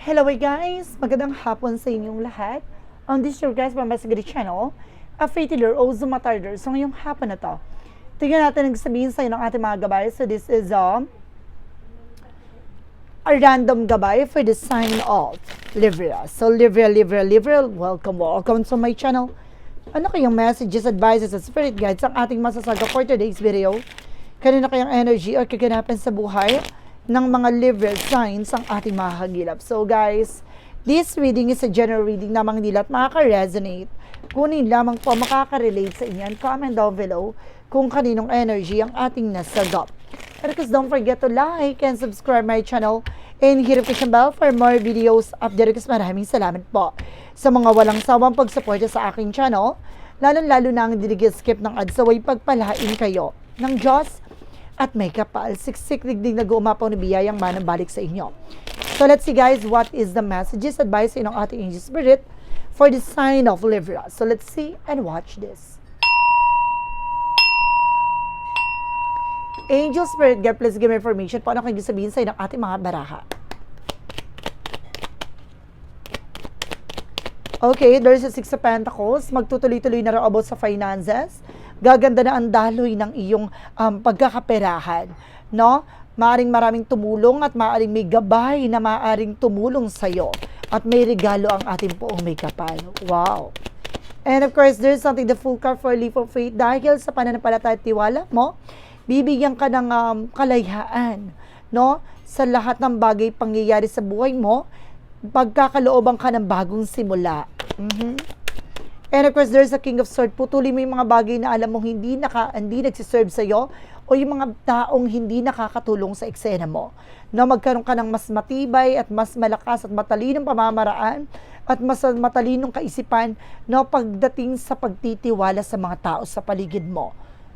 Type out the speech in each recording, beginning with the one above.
Hello guys! Magandang hapon sa inyong lahat. On this your guys, Pamasagari Channel, a faith healer o Zumatarder. So ngayong hapon na to, tingnan natin ang sabihin sa inyo ng ating mga gabay. So this is um, a random gabay for the sign of Libra. So Libra, Libra, Libra, welcome, welcome to my channel. Ano kayong messages, advices, at spirit guides ang ating masasaga for today's video? Kanina kayang energy or kaganapan sa buhay ng mga Libra signs ang ating makakagilap. So guys, this reading is a general reading na mga dilat makaka-resonate. Kunin lamang po makaka-relate sa inyo and comment down below kung kaninong energy ang ating nasagap. And of course, don't forget to like and subscribe my channel and hit notification bell for more videos update. Kasi maraming salamat po sa mga walang sawang pagsuporta sa aking channel. Lalo-lalo na ang skip ng ads away pagpalain kayo ng Diyos at may kapal. Siksik digdig na gumapaw ni biyayang manang balik sa inyo. So let's see guys, what is the messages, advice ng ating angel spirit for the sign of Libra. So let's see and watch this. Angel Spirit God, please give me information po ano kayo sabihin sa ng ating mga baraha. Okay, there's a Six of Pentacles. Magtutuloy-tuloy na raw about sa finances. Gaganda na ang daloy ng iyong um, pagkakaperahan. No? Maaring maraming tumulong at maaring may gabay na maaring tumulong sa'yo. At may regalo ang ating poong may kapal. Wow! And of course, there's something the full card for leap of faith. Dahil sa pananampalataya at tiwala mo, bibigyan ka ng um, kalayaan. No? Sa lahat ng bagay pangyayari sa buhay mo, pagkakalooban ka ng bagong simula. Mhm. And of course, there's a King of Swords. Putulin mo yung mga bagay na alam mong hindi, naka, hindi nagsiserve sa'yo o yung mga taong hindi nakakatulong sa eksena mo. No, magkaroon ka ng mas matibay at mas malakas at matalinong pamamaraan at mas matalinong kaisipan no, pagdating sa pagtitiwala sa mga tao sa paligid mo.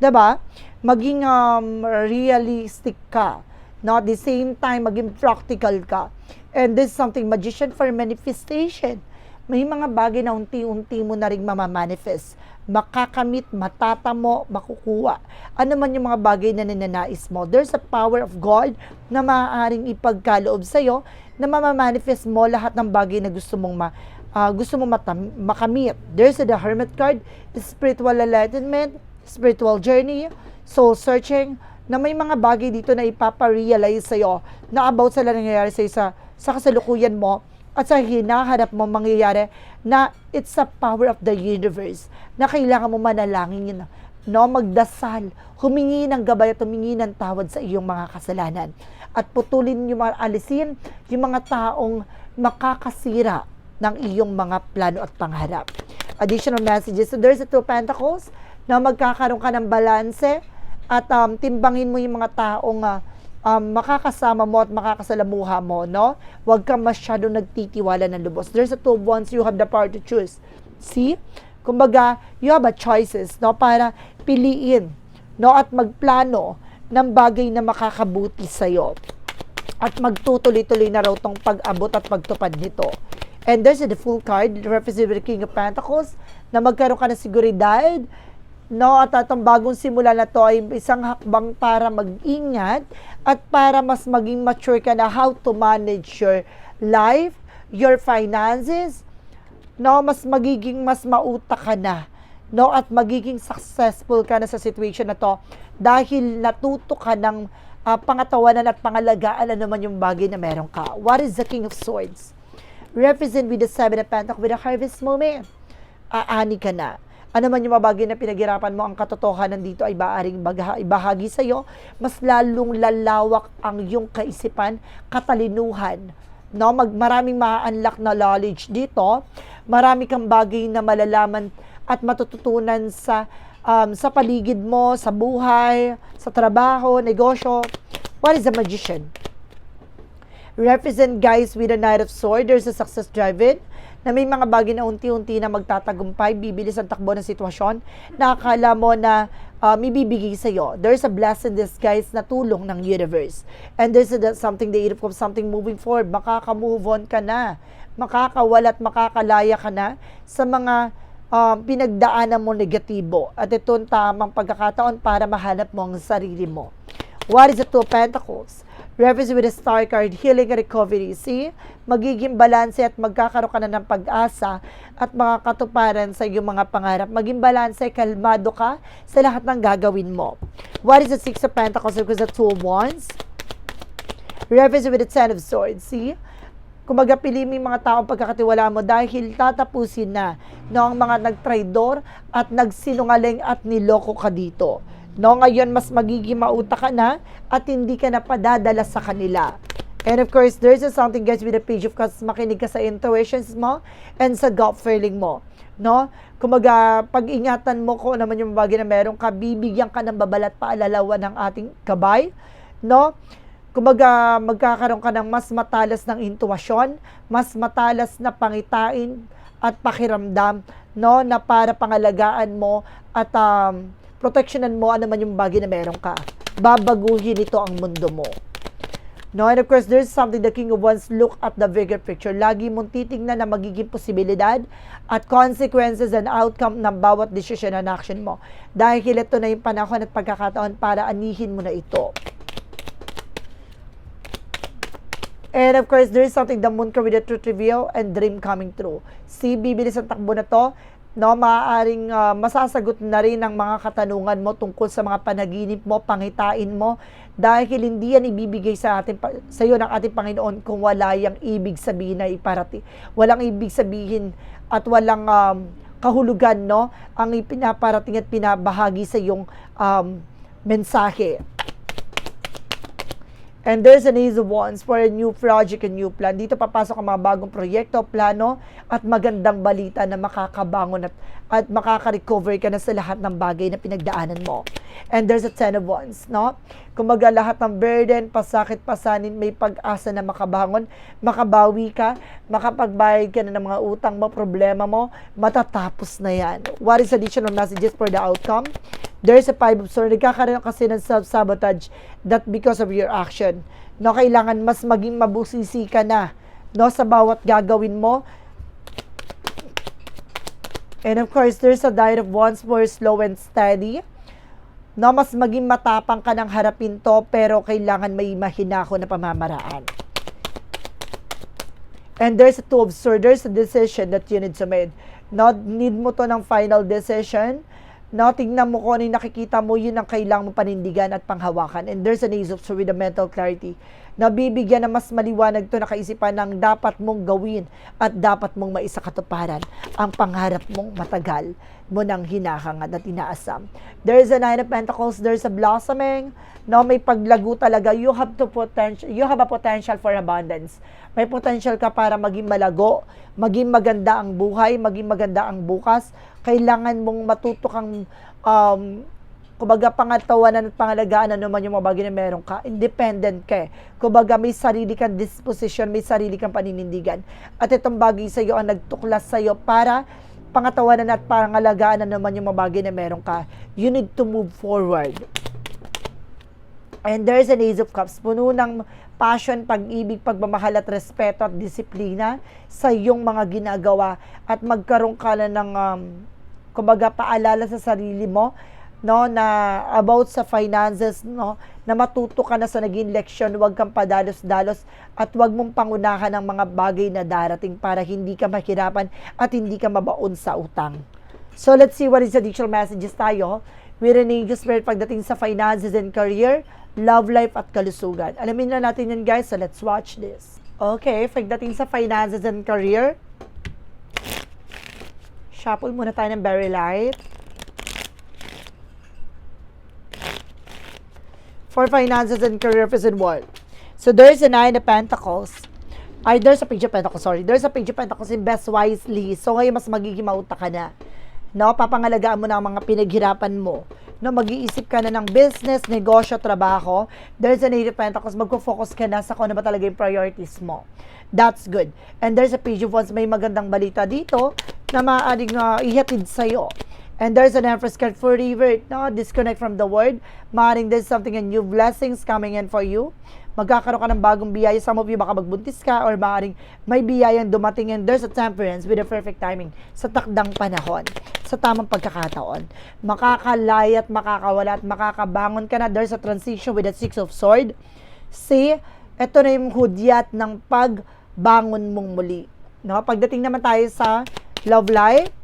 'Di ba? Maging um, realistic ka. No, at the same time, maging practical ka. And this is something magician for manifestation. May mga bagay na unti-unti mo na rin mamamanifest. Makakamit, matatamo, makukuha. Ano man yung mga bagay na ninanais mo. There's a power of God na maaaring ipagkaloob sa'yo na mamamanifest mo lahat ng bagay na gusto mong ma, ah, gusto mo matam- makamit. There's the Hermit card, spiritual enlightenment, spiritual journey, soul searching, na may mga bagay dito na ipaparealize sa'yo na about sa nangyayari sa'yo sa, sa kasalukuyan mo at sa hinahanap mo mangyayari na it's a power of the universe na kailangan mo manalangin yun, no? magdasal, humingi ng gabay at humingi ng tawad sa iyong mga kasalanan at putulin yung mga alisin yung mga taong makakasira ng iyong mga plano at pangarap. Additional messages. So there's a two pentacles na magkakaroon ka ng balanse at um, timbangin mo yung mga taong uh, um, makakasama mo at makakasalamuha mo, no? Huwag kang masyado nagtitiwala ng lubos. There's a two wands, you have the power to choose. See? Kumbaga, you have a choices, no? Para piliin, no? At magplano ng bagay na makakabuti sa'yo. At magtutuloy-tuloy na raw tong pag-abot at pagtupad nito. And there's the full card, representing the King of Pentacles, na magkaroon ka ng seguridad, No, at atong bagong simula na to ay isang hakbang para mag-ingat at para mas maging mature ka na how to manage your life, your finances. No, mas magiging mas mauta ka na. No, at magiging successful ka na sa situation na to dahil natuto ka ng uh, pangatawanan at pangalagaan na naman yung bagay na meron ka. What is the King of Swords? Represent with the Seven of Pentacles with a harvest moment. Aani ka na ano man yung mga bagay na pinaghirapan mo, ang katotohanan dito ay baaring ibahagi sa iyo, mas lalong lalawak ang iyong kaisipan, katalinuhan. No, mag maraming ma-unlock na knowledge dito. Marami kang bagay na malalaman at matututunan sa um, sa paligid mo, sa buhay, sa trabaho, negosyo. What is a magician? Represent guys with a Knight of Swords. There's a success driven na may mga bagay na unti-unti na magtatagumpay, bibilis ang takbo ng sitwasyon na akala mo na um, ibibigay sa iyo. There's a blessing disguise na tulong ng universe. And there's a, something the of something moving forward. Makaka-move on ka na. Makakawala at makakalaya ka na sa mga um, pinagdaanan mo negatibo. At ito ang tamang pagkakataon para mahanap mo ang sarili mo. What is the Two Pentacles? Reference with the star card, healing and recovery. See? Magiging balanse at magkakaroon ka na ng pag-asa at makakatuparan sa iyong mga pangarap. Maging balanse, kalmado ka sa lahat ng gagawin mo. What is the Six of Pentacles? Because the Two of Wands. Reference with the Ten of Swords. See? Kumaga pili mo yung mga taong pagkakatiwala mo dahil tatapusin na no, ang mga nagtraidor at nagsinungaling at niloko ka dito. No, ngayon mas magiging mauta ka na at hindi ka na padadala sa kanila. And of course, there's a something guys with the page of cups, makinig ka sa intuitions mo and sa gut feeling mo. No? Kumaga, pag-ingatan mo kung ano naman yung bagay na meron ka, bibigyan ka ng babalat paalalawan ng ating kabay. No? Kumaga, magkakaroon ka ng mas matalas ng intuasyon, mas matalas na pangitain at pakiramdam, no, na para pangalagaan mo at um, protectionan mo ano man yung bagay na meron ka. Babaguhin ito ang mundo mo. No, and of course, there's something the King of Wands look at the bigger picture. Lagi mong titingnan na magiging posibilidad at consequences and outcome ng bawat decision and action mo. Dahil ito na yung panahon at pagkakataon para anihin mo na ito. And of course, there is something the moon card with the truth reveal and dream coming true. Si bibilis ang takbo na to, no, maaaring ah, masasagot na rin ang mga katanungan mo tungkol sa mga panaginip mo, pangitain mo, dahil hindi yan ibibigay sa atin sa iyo ng ating Panginoon kung wala yang ibig sabihin na iparati. Walang ibig sabihin at walang um, kahulugan, no, ang ipinaparating at pinabahagi sa iyong um, mensahe. And there's an Ace of Wands for a new project, a new plan. Dito papasok ang mga bagong proyekto, plano, at magandang balita na makakabangon at, at makaka-recover ka na sa lahat ng bagay na pinagdaanan mo. And there's a Ten of Wands, no? Kumaga lahat ng burden, pasakit, pasanin, may pag-asa na makabangon, makabawi ka, makapagbayad ka na ng mga utang mo, problema mo, matatapos na yan. What is additional messages for the outcome? There's a five of swords. Nagkakaroon kasi ng self-sabotage that because of your action. No, kailangan mas maging mabusisi ka na no, sa bawat gagawin mo. And of course, there's a diet of wands for slow and steady. No, mas maging matapang ka ng harapin to, pero kailangan may mahinako na pamamaraan. And there's a two of swords. There's a decision that you need to make. No, need mo to ng final decision. No, tingnan mo kung ano yung nakikita mo, yun ang kailangan mo panindigan at panghawakan. And there's an ace of with a mental clarity. Nabibigyan na mas maliwanag to na kaisipan ng dapat mong gawin at dapat mong maisakatuparan ang pangarap mong matagal mo nang hinahangad at inaasam. There's a nine of pentacles, there's a blossoming, no, may paglago talaga. You have to potential, you have a potential for abundance. May potential ka para maging malago, maging maganda ang buhay, maging maganda ang bukas. Kailangan mong matuto kang um, kumbaga pangatawanan at pangalagaan ano man yung mga bagay na meron ka, independent ka eh. Kumbaga may sarili kang disposition, may sarili kang paninindigan. At itong bagay sa iyo ang nagtuklas sa iyo para pangatawanan at pangalagaan ano man yung mga bagay na meron ka. You need to move forward. And there's an Ace of Cups, puno ng passion, pag-ibig, pagmamahal at respeto at disiplina sa iyong mga ginagawa at magkaroon ka na ng um, kumbaga paalala sa sarili mo no na about sa finances no na matuto ka na sa naging leksyon huwag kang padalos-dalos at huwag mong pangunahan ang mga bagay na darating para hindi ka mahirapan at hindi ka mabaon sa utang. So let's see what is additional messages tayo. With an angel spirit pagdating sa finances and career love life at kalusugan alamin na natin yan guys so let's watch this okay pagdating sa finances and career shuffle muna tayo ng very light for finances and career and work. So there's a nine of pentacles. Ay, there's a page of pentacles, sorry. There's a page of pentacles invest wisely. So ngayon mas magiging mauta ka na. No, papangalagaan mo na ang mga pinaghirapan mo. No, mag-iisip ka na ng business, negosyo, trabaho. There's an eight of pentacles. Magko-focus ka na sa kung ano ba talaga yung priorities mo. That's good. And there's a page of wands. May magandang balita dito na maaaring uh, ihatid sa'yo. And there's an Empress card for revert, no? Disconnect from the word. Maaaring there's something and new blessings coming in for you. Magkakaroon ka ng bagong biyaya. Some of you baka magbuntis ka or maaaring may biyayang dumating and there's a temperance with a perfect timing sa takdang panahon, sa tamang pagkakataon. Makakalaya at makakawala at makakabangon ka na. There's a transition with a six of sword. See, ito na yung hudyat ng pagbangon mong muli. No? Pagdating naman tayo sa love life,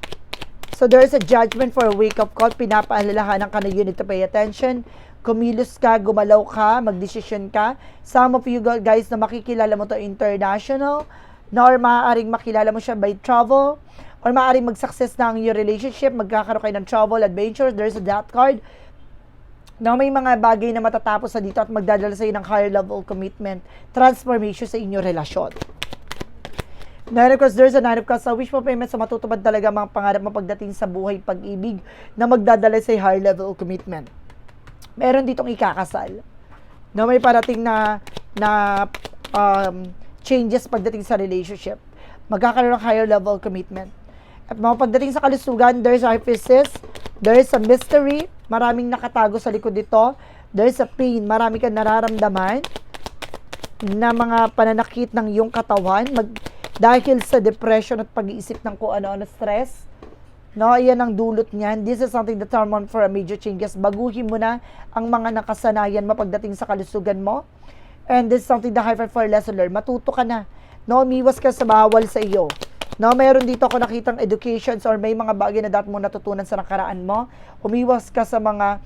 so there is a judgment for a wake-up call. Pinapaalalahanan ka na you to pay attention. Kumilos ka, gumalaw ka, magdesisyon ka. Some of you guys na makikilala mo to international, na or maaaring makilala mo siya by travel, or maaaring mag-success na ang your relationship, magkakaroon kayo ng travel adventures, there's a that card na may mga bagay na matatapos sa dito at magdadala sa iyo ng higher level commitment, transformation sa inyong relasyon. Nine of course, there's a nine of cups. Sa wish payment sa matutupad talaga mga pangarap mo pagdating sa buhay pag-ibig na magdadala sa higher level commitment. Meron ditong ikakasal. Na may parating na na um, changes pagdating sa relationship. Magkakaroon ng higher level commitment. At mga pagdating sa kalusugan, there's hyphesis, there's a mystery, maraming nakatago sa likod dito, there's a pain, marami kang nararamdaman na mga pananakit ng iyong katawan mag, dahil sa depression at pag-iisip ng kung ano-ano stress. No, iyan ang dulot niyan. This is something that hormone for a major changes. Baguhin mo na ang mga nakasanayan mo pagdating sa kalusugan mo. And this is something that hyper for lesson learned. Matuto ka na. No, umiwas ka sa bawal sa iyo. No, meron dito ako nakitang educations or may mga bagay na dapat mo natutunan sa nakaraan mo. Umiwas ka sa mga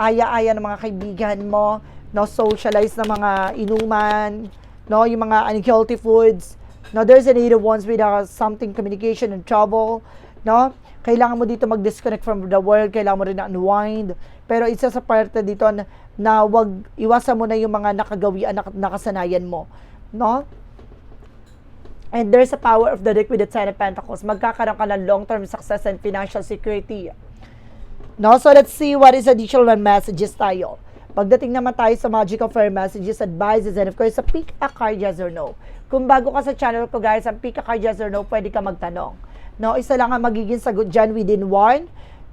aya-aya ng mga kaibigan mo, no, socialize na mga inuman, no, yung mga unhealthy foods. No, there's a need of ones with uh, something communication and trouble, no? Kailangan mo dito mag-disconnect from the world, kailangan mo rin na unwind. Pero isa sa parte dito na, na wag iwasan mo na yung mga nakagawian, nak- nakasanayan mo, no? And there's a power of the deck with the Ten of Pentacles. Magkakaroon ka ng long-term success and financial security. No? So, let's see what is additional messages tayo. Pagdating naman tayo sa Magical Fair Messages, Advices, and of course, sa Pick a Card Yes or No. Kung bago ka sa channel ko, guys, ang Pick a Card Yes or No, pwede ka magtanong. No? Isa lang ang magiging sagot dyan within 1,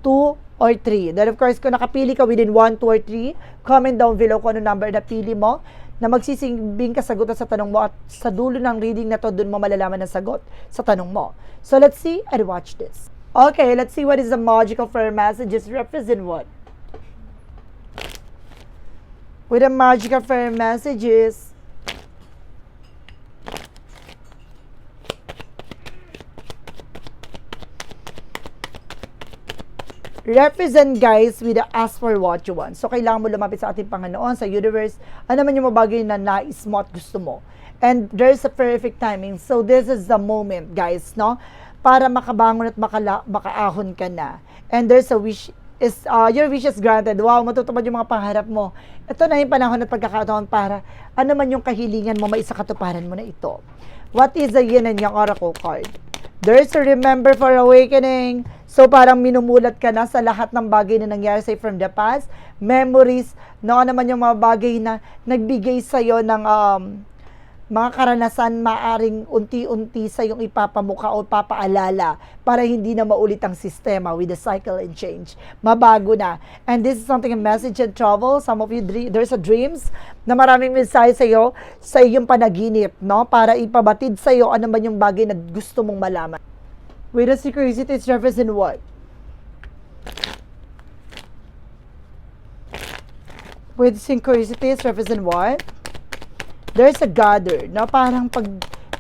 2, or 3. Then, of course, kung nakapili ka within 1, 2, or 3, comment down below kung ano number na pili mo na magsisimbing kasagutan sa tanong mo at sa dulo ng reading na to, dun mo malalaman ang sagot sa tanong mo. So, let's see and watch this. Okay, let's see what is the magical fair messages represent what? With the magical fair messages, represent guys with the ask for what you want. So, kailangan mo lumapit sa ating Panginoon, sa universe, ano man yung mga bagay na nais mo at gusto mo. And there's a perfect timing. So, this is the moment, guys, no? Para makabangon at makala, makaahon ka na. And there's a wish, is uh, your wish is granted. Wow, matutupad yung mga pangarap mo. Ito na yung panahon at pagkakataon para ano man yung kahilingan mo, maisakatuparan mo na ito. What is the yin and yang oracle card? There's a remember for awakening. So parang minumulat ka na sa lahat ng bagay na nangyari sa'yo from the past. Memories, no, ano naman yung mga bagay na nagbigay sa'yo ng um, mga karanasan maaring unti-unti sa yung ipapamuka o papaalala para hindi na maulit ang sistema with the cycle and change. Mabago na. And this is something a message and travel. Some of you, there's a dreams na maraming mensahe sa iyo sa iyong panaginip, no? Para ipabatid sa iyo ano man yung bagay na gusto mong malaman. With the synchronicity, it's represent what? With synchronicity, it's represent what? There's a gather na parang pag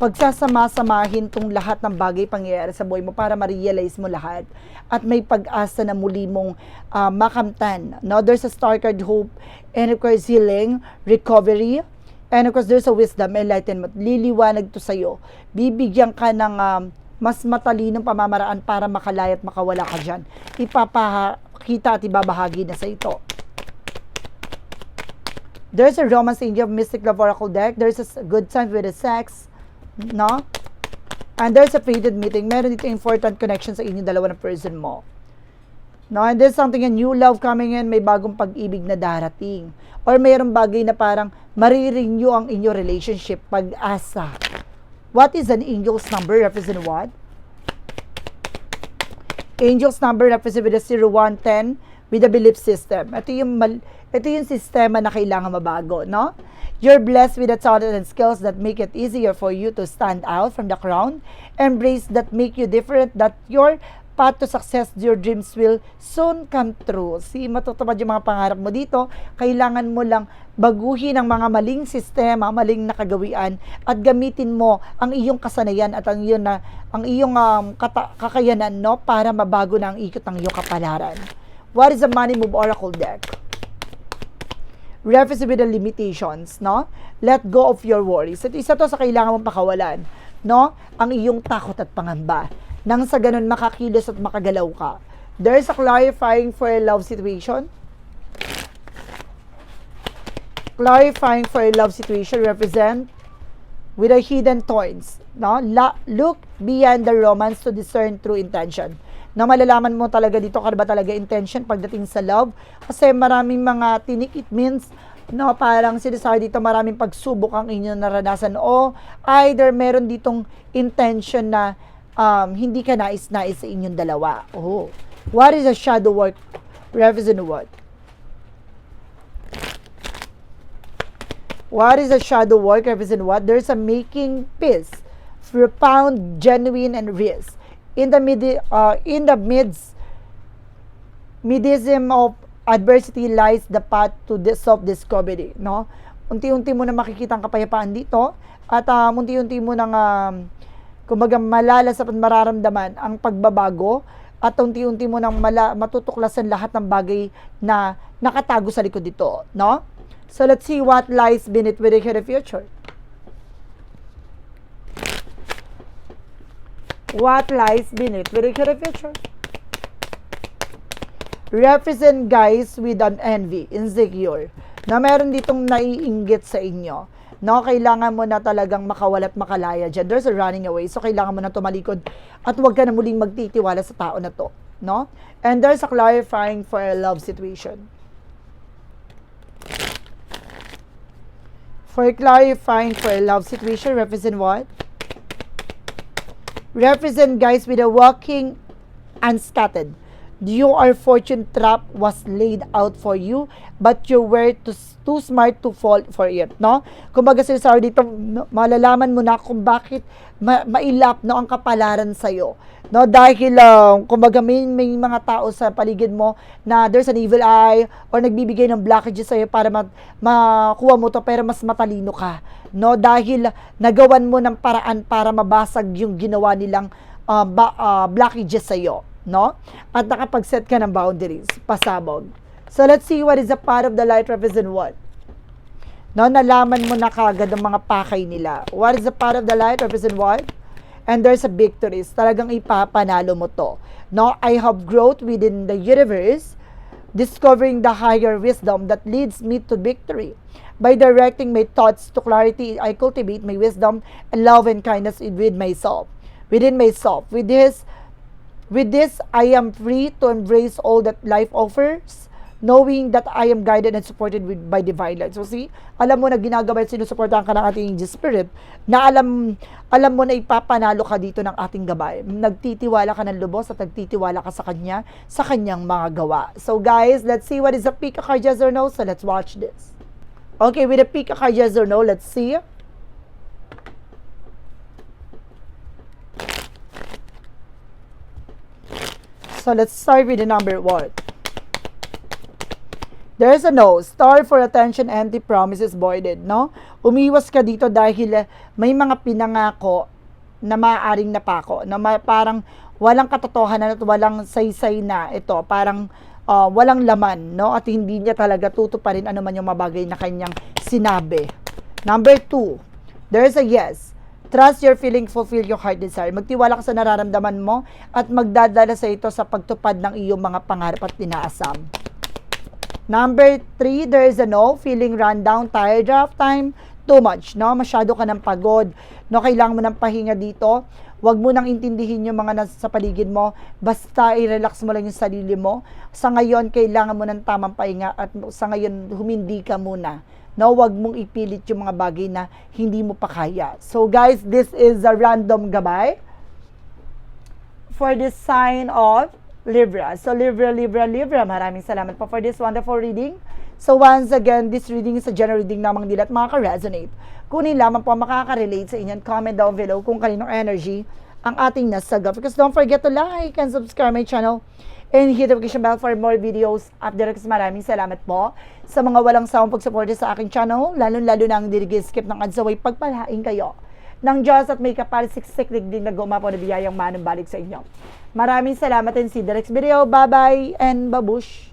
pagsasama-samahin tong lahat ng bagay pangyayari sa buhay mo para ma-realize mo lahat at may pag-asa na muli mong uh, makamtan. No, there's a star card hope and of course healing, recovery, and of course there's a wisdom, enlightenment. Liliwanag to sa'yo. Bibigyan ka ng um, mas matalinong pamamaraan para makalaya at makawala ka dyan. Ipapakita at ibabahagi na sa ito. There's a romance angel mystic love oracle deck. There's a good time with the sex. No? And there's a fated meeting. Meron dito important connection sa inyong dalawa ng person mo. No? And there's something, a new love coming in. May bagong pag-ibig na darating. Or mayroong bagay na parang marirenew ang inyong relationship. Pag-asa. What is an angel's number? Represent what? Angel's number represent with a 0110 with a belief system. Ito yung mal- ito yung sistema na kailangan mabago, no? You're blessed with the talent and skills that make it easier for you to stand out from the crowd. Embrace that make you different, that your path to success, your dreams will soon come true. Si matutupad yung mga pangarap mo dito, kailangan mo lang baguhin ang mga maling sistema, maling nakagawian at gamitin mo ang iyong kasanayan at ang iyong na ang iyong um, kata- kakayanan no para mabago na ang ikot ng iyong kapalaran. What is the money move oracle deck? reference with the limitations, no? Let go of your worries. At isa to sa kailangan mong pakawalan, no? Ang iyong takot at pangamba. Nang sa ganun makakilos at makagalaw ka. There's a clarifying for a love situation. Clarifying for a love situation represent with a hidden thorns, no? La- look beyond the romance to discern true intention. Na malalaman mo talaga dito ka ba talaga intention pagdating sa love kasi maraming mga tinik it means no parang sinasabi dito maraming pagsubok ang inyong naranasan o either meron ditong intention na um, hindi ka nais-nais sa inyong dalawa. Oh. What is a shadow work? Represent what? What is a shadow work? Represent what? There's a making peace, profound, genuine, and risk. In the mid, uh, in the midst, midism of adversity lies the path to the self-discovery, no? Unti-unti mo na makikita ang kapayapaan dito at um, unti-unti mo nang um, kumbaga malalas at mararamdaman ang pagbabago at unti-unti mo nang mala, matutuklasan lahat ng bagay na nakatago sa likod dito, no? So let's see what lies beneath with the future. What lies beneath with the future? Represent guys with an envy, insecure, na meron ditong naiinggit sa inyo. No, kailangan mo na talagang makawala at makalaya dyan. There's a running away. So, kailangan mo na tumalikod at huwag ka na muling magtitiwala sa tao na to. No? And there's a clarifying for a love situation. For clarifying for a love situation, represent what? Represent guys with a walking unscattered. Your fortune trap was laid out for you, but you were too, too smart to fall for it, no? Kumbaga sinasabi dito, malalaman mo na kung bakit ma- mailap no ang kapalaran sa iyo. No, dahil um, kumbaga may, may mga tao sa paligid mo na there's an evil eye or nagbibigay ng blockages sa iyo para ma- makuha mo to pero mas matalino ka. No, dahil nagawan mo ng paraan para mabasag yung ginawa nilang uh, ba- uh, blockages sa iyo no? At nakapag-set ka ng boundaries, pasabog. So let's see what is a part of the light represent what? No, nalaman mo na kagad ang mga pakay nila. What is the part of the light represent what? And there's a victories. Talagang ipapanalo mo to. No, I have growth within the universe, discovering the higher wisdom that leads me to victory. By directing my thoughts to clarity, I cultivate my wisdom and love and kindness with myself, within myself. With this, With this, I am free to embrace all that life offers, knowing that I am guided and supported with, by divine light. So see, alam mo na ginagawa at sinusuportahan ka ng ating spirit, na alam, alam mo na ipapanalo ka dito ng ating gabay. Nagtitiwala ka ng lubos at nagtitiwala ka sa kanya, sa kanyang mga gawa. So guys, let's see what is a pick a card yes or no. So let's watch this. Okay, with a pick a card yes or no, let's see. So let's start with the number one. There's a no. Star for attention, empty promises voided, no? Umiwas ka dito dahil may mga pinangako na maaaring napako, na ma- parang walang katotohanan at walang saysay na ito. Parang uh, walang laman, no? At hindi niya talaga tutuparin ano man yung mabagay na kanyang sinabi. Number two, there's a yes. Trust your feeling, fulfill your heart desire. Magtiwala ka sa nararamdaman mo at magdadala sa ito sa pagtupad ng iyong mga pangarap at tinaasam. Number three, there is a no, feeling run down, tired of time, too much, no? Masyado ka ng pagod, no? Kailangan mo ng pahinga dito. Huwag mo nang intindihin yung mga nasa paligid mo. Basta i-relax mo lang yung sarili mo. Sa ngayon, kailangan mo ng tamang pahinga at sa ngayon, humindi ka muna. No, wag mong ipilit yung mga bagay na hindi mo pa kaya. So guys, this is a random gabay for the sign of Libra. So Libra, Libra, Libra, maraming salamat po for this wonderful reading. So once again, this reading is a general reading namang nila at makaka-resonate. Kunin lamang po makaka-relate sa inyo. Comment down below kung kaninong energy ang ating nasaga. Because don't forget to like and subscribe my channel and hit the notification bell for more videos updates. Maraming salamat po sa mga walang sawang pagsuporte sa aking channel, lalo-lalo na ang skip ng adsaway pagpalain kayo ng Diyos at may kapalisiksik din na gumapo na biyayang manong sa inyo. Maraming salamat and see the next video. Bye-bye and babush!